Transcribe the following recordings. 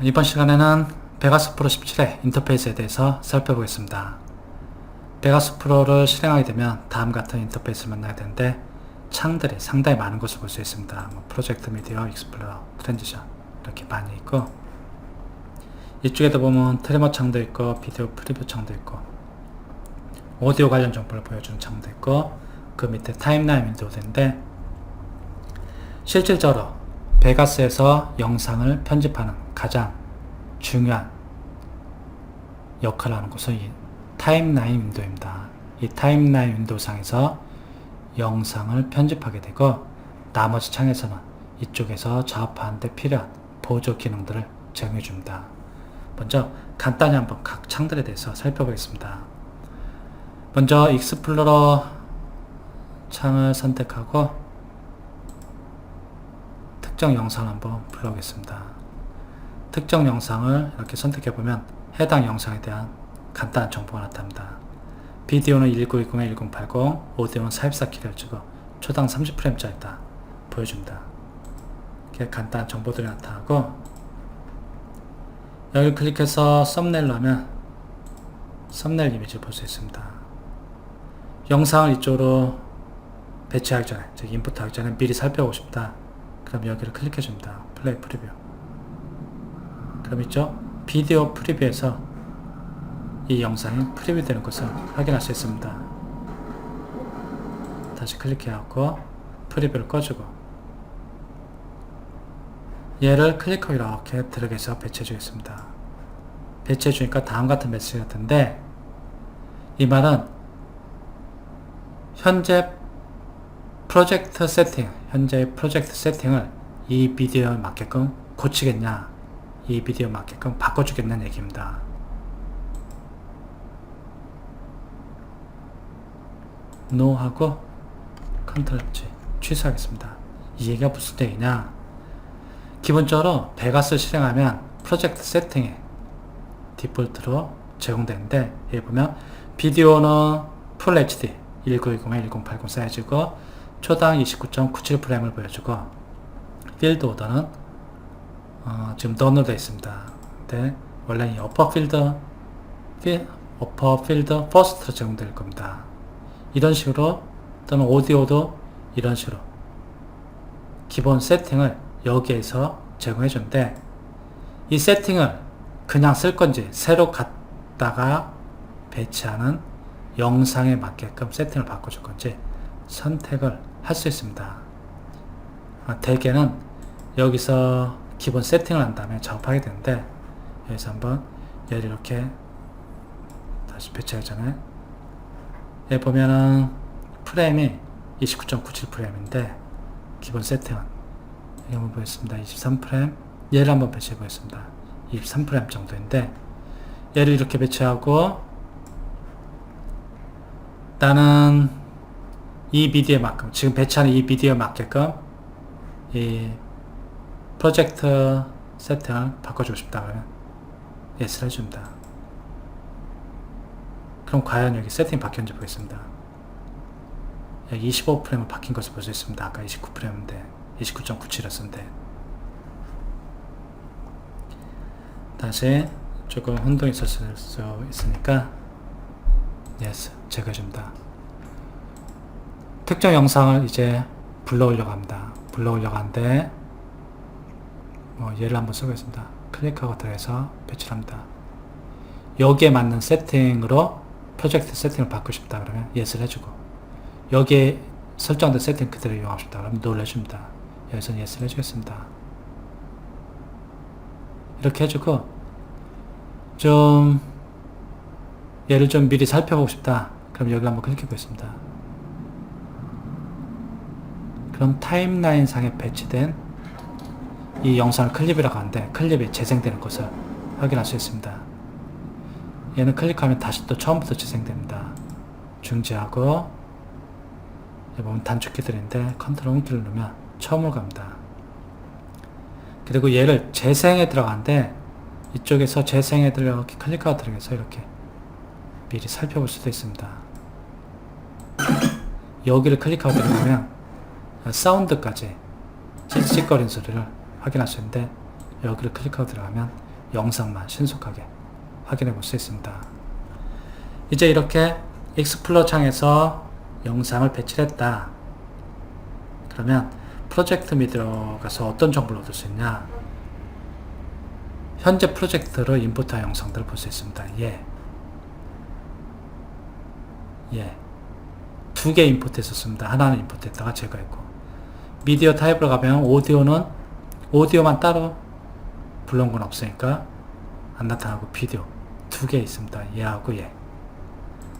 이번 시간에는 베가스 프로 17의 인터페이스에 대해서 살펴보겠습니다. 베가스 프로를 실행하게 되면 다음 같은 인터페이스를 만나게 되는데 창들이 상당히 많은 것을 볼 수 있습니다. 뭐 프로젝트 미디어, 익스플로러, 트랜지션 이렇게 많이 있고 이쪽에도 보면 트리머 창도 있고 비디오 프리뷰 창도 있고 오디오 관련 정보를 보여주는 창도 있고 그 밑에 타임라인 윈도우인데 실질적으로 베가스에서 영상을 편집하는 가장 중요한 역할을 하는 것은 이 타임라인 윈도우입니다. 이 타임라인 윈도우 상에서 영상을 편집하게 되고 나머지 창에서는 이쪽에서 작업하는데 필요한 보조 기능들을 제공해 줍니다. 먼저 간단히 한번 각 창들에 대해서 살펴보겠습니다. 먼저 익스플로러 창을 선택하고 특정 영상을 한번 불러오겠습니다. 특정 영상을 이렇게 선택해 보면 해당 영상에 대한 간단한 정보가 나타납니다. 비디오는 1920에 1080, 오디오는 424K를 주고 초당 30프레임짜리 있다 보여줍니다. 이렇게 간단한 정보들이 나타나고 여기 클릭해서 썸네일로 하면 썸네일 이미지를 볼 수 있습니다. 영상을 이쪽으로 배치하기 전에, 즉 인풋하기 전에 미리 살펴보고 싶다. 그럼 여기를 클릭해 줍니다. 플레이 프리뷰. 그럼 있죠? 비디오 프리뷰에서 이 영상이 프리뷰 되는 것을 확인할 수 있습니다. 다시 클릭해갖고 프리뷰를 꺼주고 얘를 클릭하고 이렇게 드래그해서 배치해 주겠습니다. 배치해 주니까 다음 같은 메시지가 뜬데 이 말은 현재 프로젝트 세팅, 현재 프로젝트 세팅을 이 비디오에 맞게끔 고치겠냐, 이 비디오에 맞게끔 바꿔주겠다는 얘기입니다. no 하고 컨트롤 G 취소하겠습니다. 이 얘기가 무슨 얘기냐? 기본적으로 베가스 실행하면 프로젝트 세팅에 디폴트로 제공되는데 여기 보면 비디오는 풀 HD 1920에 1080 사이즈고 초당 29.97 프레임을 보여주고 필드 오더는 어, 지금 되어 있습니다. 근데 원래 이 어퍼 필드 필, 어퍼 필드 퍼스트로 제공될 겁니다. 이런 식으로 또는 오디오도 이런 식으로 기본 세팅을 여기에서 제공해 주는데 이 세팅을 그냥 쓸 건지 새로 갖다가 배치하는 영상에 맞게끔 세팅을 바꿔줄 건지 선택을 할 수 있습니다. 아, 대개는 여기서 기본 세팅을 한 다음에 작업하게 되는데 여기서 한번 얘를 이렇게 다시 배치하기 전에 여기 보면은 프레임이 29.97 프레임인데 기본 세팅은 여기 한번 보겠습니다. 23 프레임 얘를 한번 배치해 보겠습니다. 23 프레임 정도인데 얘를 이렇게 배치하고 나는 이 비디오에 맞게끔 지금 배치하는 이 비디오에 맞게끔 이 프로젝트 세팅을 바꿔주고 싶다 그러면 예스를 해줍니다. 그럼 과연 여기 세팅이 바뀌었는지 보겠습니다. 여기 25프레임을 바뀐 것을 볼 수 있습니다. 아까 29프레임인데 29.97이었는데 다시 조금 혼동이 있었을 수 있으니까 예스 제거해줍니다. 특정 영상을 이제 불러오려고 합니다. 불러오려고 하는데 뭐 얘를 한번 써보겠습니다. 클릭하고 들어가서 배치를 합니다. 여기에 맞는 세팅으로 프로젝트 세팅을 바꾸고 싶다 그러면 예스를 해주고 여기에 설정된 세팅 그대로 이용하고 싶다 그러면 노를 해줍니다. 여기서 예스를 해주겠습니다. 이렇게 해주고 좀 얘를 좀 미리 살펴보고 싶다. 그럼 여기 한번 클릭해 보겠습니다. 그럼 타임라인 상에 배치된 이 영상을 클립이라고 하는데 클립이 재생되는 것을 확인할 수 있습니다. 얘는 클릭하면 다시 또 처음부터 재생됩니다. 중지하고 보면 단축키들인데 컨트롤 홈키를 누르면 처음으로 갑니다. 그리고 얘를 재생에 들어가는데 이쪽에서 재생에 들어 게 클릭하고 들어가서 이렇게 미리 살펴볼 수도 있습니다. 여기를 클릭하고 들어가면 사운드까지 찌찌거리는 소리를 확인할 수 있는데 여기를 클릭하고 들어가면 영상만 신속하게 확인해 볼 수 있습니다. 이제 이렇게 익스플로 창에서 영상을 배치를 했다. 그러면 프로젝트 미디어 가서 어떤 정보를 얻을 수 있냐? 현재 프로젝트로 인풋한 영상들을 볼 수 있습니다. 예. 예. 두 개 인풋했었습니다. 하나는 인풋했다가 제거했고. 미디어 타입으로 가면 오디오는 오디오만 따로 불러온 건 없으니까 안 나타나고 비디오 두 개 있습니다. 얘하고 얘.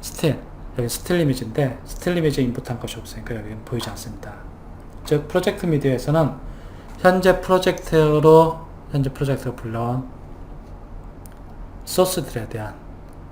스틸. 여기 스틸 이미지인데 스틸 이미지 인풋한 것이 없으니까 여기는 보이지 않습니다. 즉 프로젝트 미디어에서는 현재 프로젝트로 현재 프로젝트가 불러온 소스들에 대한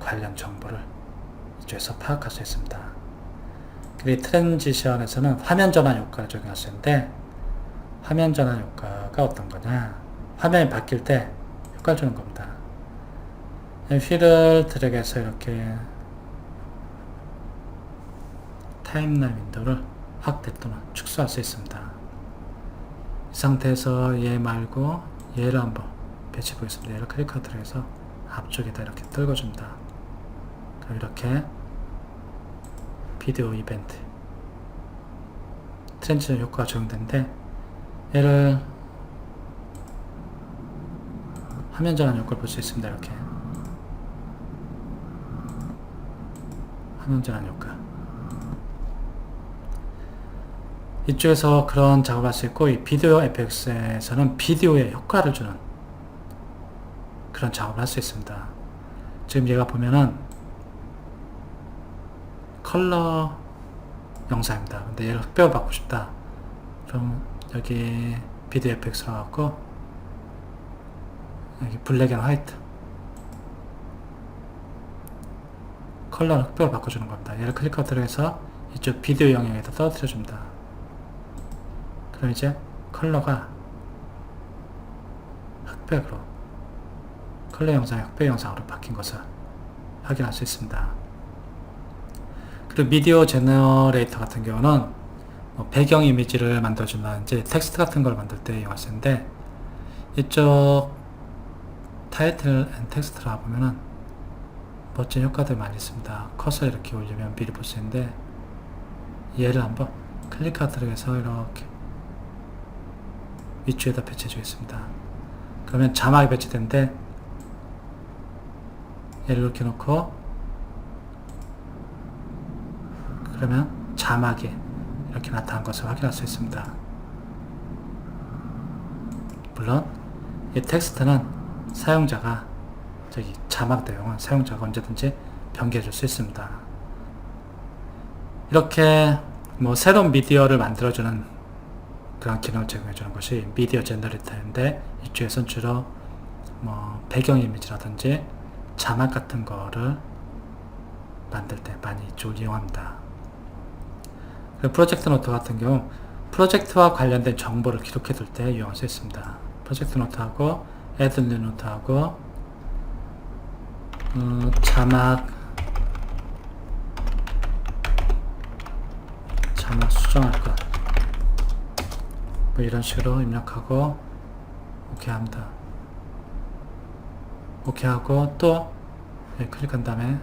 관련 정보를 이쪽에서 파악할 수 있습니다. 그리고 트랜지션에서는 화면 전환 효과를 적용할 수 있는데 화면 전환 효과가 어떤 거냐 화면이 바뀔 때 효과를 주는 겁니다. 휠을 드래그해서 이렇게 타임라인 윈도우를 확대 또는 축소할 수 있습니다. 이 상태에서 얘 말고 얘를 한번 배치 보겠습니다. 얘를 클릭하도록 해서 앞쪽에다 이렇게 떨궈줍니다. 그럼 이렇게 비디오 이벤트 트렌지션 효과가 적용되는데 얘를 화면 전환 효과를 볼 수 있습니다. 이렇게 화면 전환 효과 이쪽에서 그런 작업을 할수 있고 이 비디오 FX에서는 비디오에 효과를 주는 그런 작업을 할 수 있습니다. 지금 얘가 보면은 컬러 영상입니다. 근데 얘를 흑백을 받고 싶다. 그럼 여기 비디오 FX로 갖고 여기 블랙 앤 화이트 컬러를 흑백을 바꿔주는 겁니다. 얘를 클릭하도록 해서 이쪽 비디오 영역에다 떨어뜨려 줍니다. 그럼 이제 컬러가 흑백으로 컬러 영상이 흑백 영상으로 바뀐 것을 확인할 수 있습니다. 그리고 미디어 제너레이터 같은 경우는 뭐 배경 이미지를 만들어준다든지 텍스트 같은 걸 만들 때 이용할 수 있는데 이쪽 타이틀 앤 텍스트라 보면은 멋진 효과들 많이 있습니다. 커서 이렇게 올리면 미리 볼 수 있는데 얘를 한번 클릭하도록 해서 이렇게 위쪽에다 배치해 주겠습니다. 그러면 자막이 배치되는데 얘를 이렇게 놓고 그러면 자막이 이렇게 나타난 것을 확인할 수 있습니다. 물론 이 텍스트는 사용자가 저기 자막 내용은 사용자가 언제든지 변경해 줄 수 있습니다. 이렇게 뭐 새로운 미디어를 만들어주는 그런 기능을 제공해 주는 것이 미디어 제너레이터인데 이쪽에선 주로 뭐 배경 이미지라든지 자막 같은 거를 만들 때 많이 이쪽을 이용합니다. 그리고 프로젝트 노트 같은 경우 프로젝트와 관련된 정보를 기록해 둘 때 이용할 수 있습니다. 프로젝트 노트하고 뉴 노트하고 어, 자막 자막 수정할 것. 뭐 이런 식으로 입력하고 오케이 합니다. 오케이 하고 또 네, 클릭한 다음에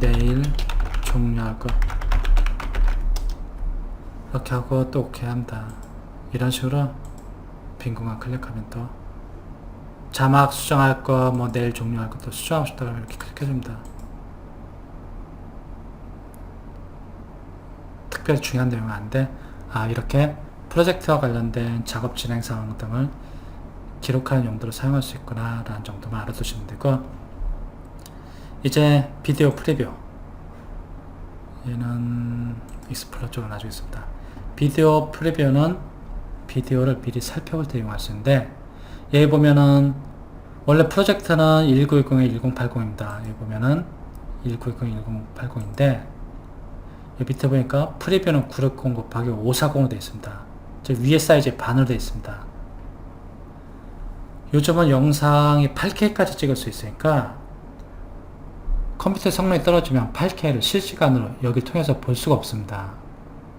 내일 종료할 것 이렇게 하고 또 오케이 합니다. 이런 식으로 빈 공간 클릭하면 또 자막 수정할 거, 뭐 내일 종료할 것도 수정하고 싶다 고 이렇게 클릭해줍니다. 특별히 중요한 내용은 아닌데, 아, 이렇게 프로젝트와 관련된 작업 진행 상황 등을 기록하는 용도로 사용할 수 있구나, 라는 정도만 알아두시면 되고, 이제 비디오 프리뷰. 얘는 익스플로 쪽으로 놔주겠습니다. 비디오 프리뷰는 비디오를 미리 살펴볼 때 이용할 수 있는데, 여기 보면은, 원래 프로젝트는 1910에 1080입니다. 여기 보면은 1910, 1080인데, 여기 밑에 보니까 프리뷰는 960 곱하기 540으로 되어 있습니다. 저 위에 사이즈의 반으로 되어 있습니다. 요즘은 영상이 8K까지 찍을 수 있으니까 컴퓨터 성능이 떨어지면 8K를 실시간으로 여기 통해서 볼 수가 없습니다.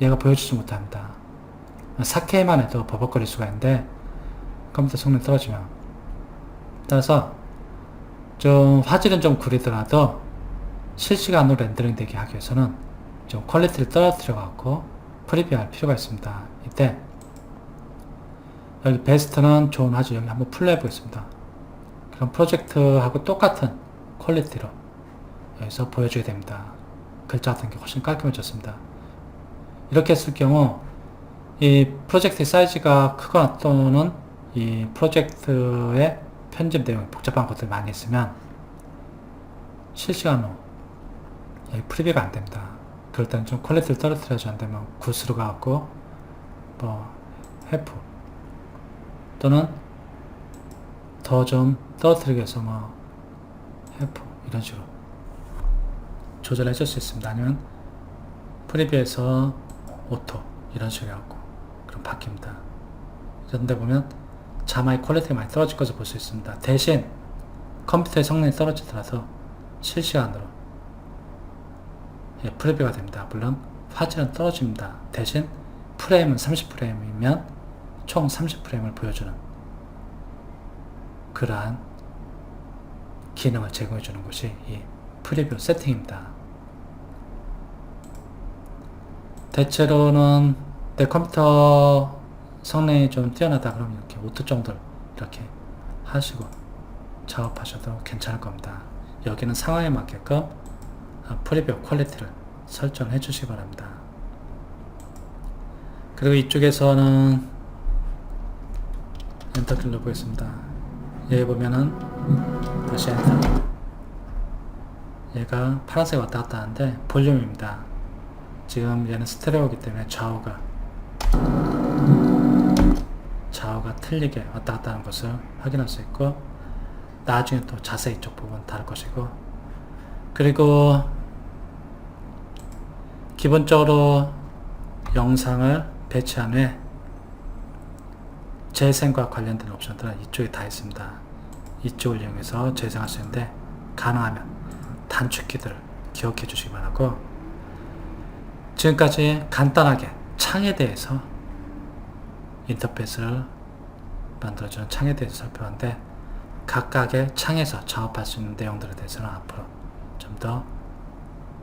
얘가 보여주지 못합니다. 4K만 해도 버벅거릴 수가 있는데 컴퓨터 성능 떨어지면 따라서 좀 화질은 좀 구리더라도 실시간으로 렌더링 되게 하기 위해서는 좀 퀄리티를 떨어뜨려 갖고 프리뷰 할 필요가 있습니다. 이때 여기 베스트는 좋은 화질 여기 한번 플레이 해 보겠습니다. 그럼 프로젝트하고 똑같은 퀄리티로 여기서 보여줘야 됩니다. 글자 같은 게 훨씬 깔끔해졌습니다. 이렇게 했을 경우 이 프로젝트 사이즈가 크거나 또는 이 프로젝트의 편집 내용이 복잡한 것들 많이 있으면 실시간으로 프리뷰가 안 됩니다. 그럴 때는 좀 퀄리티를 떨어뜨려야지 안 되면 굿으로 가고 뭐 해프 또는 더 좀 떨어뜨리기 위해서 뭐 해프 이런 식으로 조절해 줄 수 있습니다. 아니면 프리뷰에서 오토 이런 식으로 해갖고 그럼 바뀝니다. 이런데 보면 자막의 퀄리티가 많이 떨어질 것을 볼 수 있습니다. 대신 컴퓨터의 성능이 떨어지더라도 실시간으로 예, 프리뷰가 됩니다. 물론 화질은 떨어집니다. 대신 프레임은 30프레임이면 총 30프레임을 보여주는 그러한 기능을 제공해 주는 것이 이 프리뷰 세팅입니다. 대체로는 내 컴퓨터 성능이 좀 뛰어나다 그러면 이렇게 오토 정도를 이렇게 하시고 작업하셔도 괜찮을 겁니다. 여기는 상황에 맞게끔 아, 프리뷰 퀄리티를 설정해 주시기 바랍니다. 그리고 이쪽에서는 엔터 키를 누르겠습니다. 여기 보면은 다시 엔터 얘가 파란색 왔다 갔다 하는데 볼륨입니다. 지금 얘는 스테레오이기 때문에 좌우가 좌우가 틀리게 왔다 갔다 하는 것을 확인할 수 있고 나중에 또 자세히 이쪽 부분 다룰 것이고 그리고 기본적으로 영상을 배치한 후에 재생과 관련된 옵션들은 이쪽에 다 있습니다. 이쪽을 이용해서 재생할 수 있는데 가능하면 단축키들을 기억해 주시기 바라고 지금까지 간단하게 창에 대해서 인터페이스를 만들어주는 창에 대해서 살펴봤는데 각각의 창에서 작업할 수 있는 내용들에 대해서는 앞으로 좀 더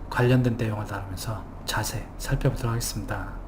관련된 내용을 다루면서 자세히 살펴보도록 하겠습니다.